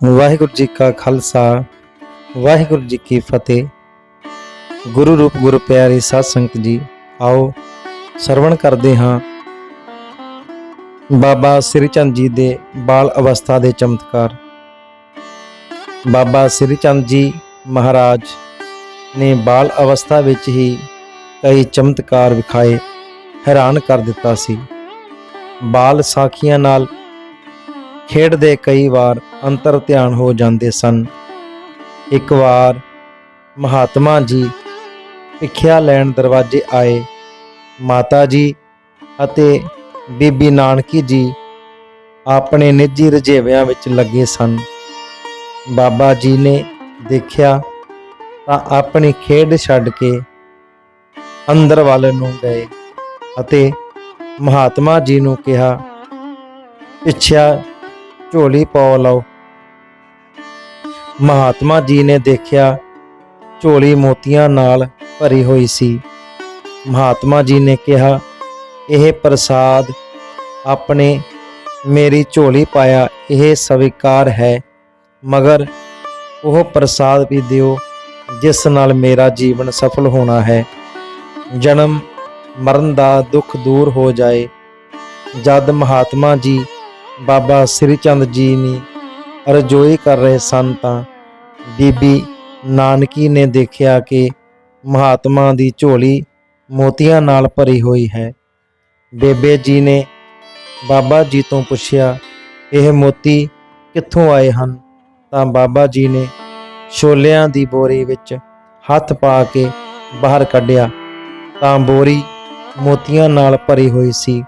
ਵਾਹਿਗੁਰੂ ਜੀ ਕਾ ਖਾਲਸਾ, ਵਾਹਿਗੁਰੂ ਜੀ ਕੀ ਫਤਿਹ। ਗੁਰੂ ਰੂਪ ਗੁਰੂ ਪਿਆਰੇ ਸਾਧ ਸੰਗਤ ਜੀ, ਆਓ ਸਰਵਣ ਕਰਦੇ ਹਾਂ। ਬਾਬਾ ਸ੍ਰੀ ਚੰਦ ਜੀ ਦੇ ਬਾਲ ਅਵਸਥਾ ਦੇ ਚਮਤਕਾਰ। ਬਾਬਾ ਸ੍ਰੀ ਚੰਦ ਜੀ ਮਹਾਰਾਜ ਨੇ ਬਾਲ ਅਵਸਥਾ ਵਿੱਚ ਹੀ ਕਈ ਚਮਤਕਾਰ ਵਿਖਾਏ, ਹੈਰਾਨ ਕਰ ਦਿੱਤਾ ਸੀ। ਬਾਲ ਸਾਖੀਆਂ ਨਾਲ ਖੇਡਦੇ ਕਈ ਵਾਰ ਅੰਤਰ ਧਿਆਨ ਹੋ ਜਾਂਦੇ ਸਨ। ਇੱਕ ਵਾਰ ਮਹਾਤਮਾ ਜੀ ਭਿੱਖਿਆ ਲੈਣ ਦਰਵਾਜ਼ੇ ਆਏ। ਮਾਤਾ ਜੀ ਅਤੇ ਬੀਬੀ ਨਾਨਕੀ ਜੀ ਆਪਣੇ ਨਿੱਜੀ ਰਜੇਵਿਆਂ ਵਿੱਚ ਲੱਗੇ ਸਨ। ਬਾਬਾ ਜੀ ਨੇ ਦੇਖਿਆ ਤਾਂ ਆਪਣੀ ਖੇਡ ਛੱਡ ਕੇ ਅੰਦਰ ਵੱਲ ਨੂੰ ਗਏ ਅਤੇ ਮਹਾਤਮਾ ਜੀ ਨੂੰ ਕਿਹਾ, ਪਿੱਛਿਆ ਝੋਲੀ ਪਾ ਲਓ। ਮਹਾਤਮਾ ਜੀ ਨੇ ਦੇਖਿਆ ਝੋਲੀ ਮੋਤੀਆਂ ਨਾਲ ਭਰੀ ਹੋਈ ਸੀ। ਮਹਾਤਮਾ ਜੀ ਨੇ ਕਿਹਾ, ਇਹ ਪ੍ਰਸਾਦ ਆਪਣੇ ਮੇਰੀ ਝੋਲੀ ਪਾਇਆ, ਇਹ ਸਵੀਕਾਰ ਹੈ, ਮਗਰ ਉਹ ਪ੍ਰਸਾਦ ਵੀ ਦਿਓ, ਜਿਸ ਨਾਲ ਮੇਰਾ ਜੀਵਨ ਸਫਲ ਹੋਣਾ ਹੈ। ਜਨਮ ਮਰਨ ਦਾ ਦੁੱਖ ਦੂਰ ਹੋ ਜਾਏ। ਜਦ ਮਹਾਤਮਾ ਜੀ ਬਾਬਾ ਸ੍ਰੀ ਚੰਦ ਜੀ ਨੇ ਰਜੋਈ ਕਰ ਰਹੇ ਸਨ ਤਾਂ ਬੀਬੀ ਨਾਨਕੀ ਨੇ ਦੇਖਿਆ ਕਿ ਮਹਾਤਮਾ ਦੀ ਝੋਲੀ ਮੋਤੀਆਂ ਨਾਲ ਭਰੀ ਹੋਈ ਹੈ। ਬੇਬੇ ਜੀ ਨੇ ਬਾਬਾ ਜੀ ਤੋਂ ਪੁੱਛਿਆ, ਇਹ ਮੋਤੀ ਕਿੱਥੋਂ ਆਏ ਹਨ? ਤਾਂ ਬਾਬਾ ਜੀ ਨੇ ਛੋਲਿਆਂ ਦੀ ਬੋਰੀ ਵਿੱਚ ਹੱਥ ਪਾ ਕੇ ਬਾਹਰ ਕੱਢਿਆ। ਤਾਂ ਬੋਰੀ ਮੋਤੀਆਂ ਨਾਲ ਭਰੀ ਹੋਈ ਸੀ।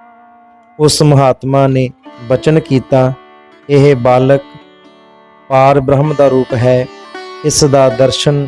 ਉਸ ਮਹਾਤਮਾ ਨੇ ਬਚਨ ਕੀਤਾ ਇਹ ਬਾਲਕ ਪਾਰ ਬ੍ਰਹਮ ਦਾ ਰੂਪ ਹੈ ਇਸ ਦਾ ਦਰਸ਼ਨ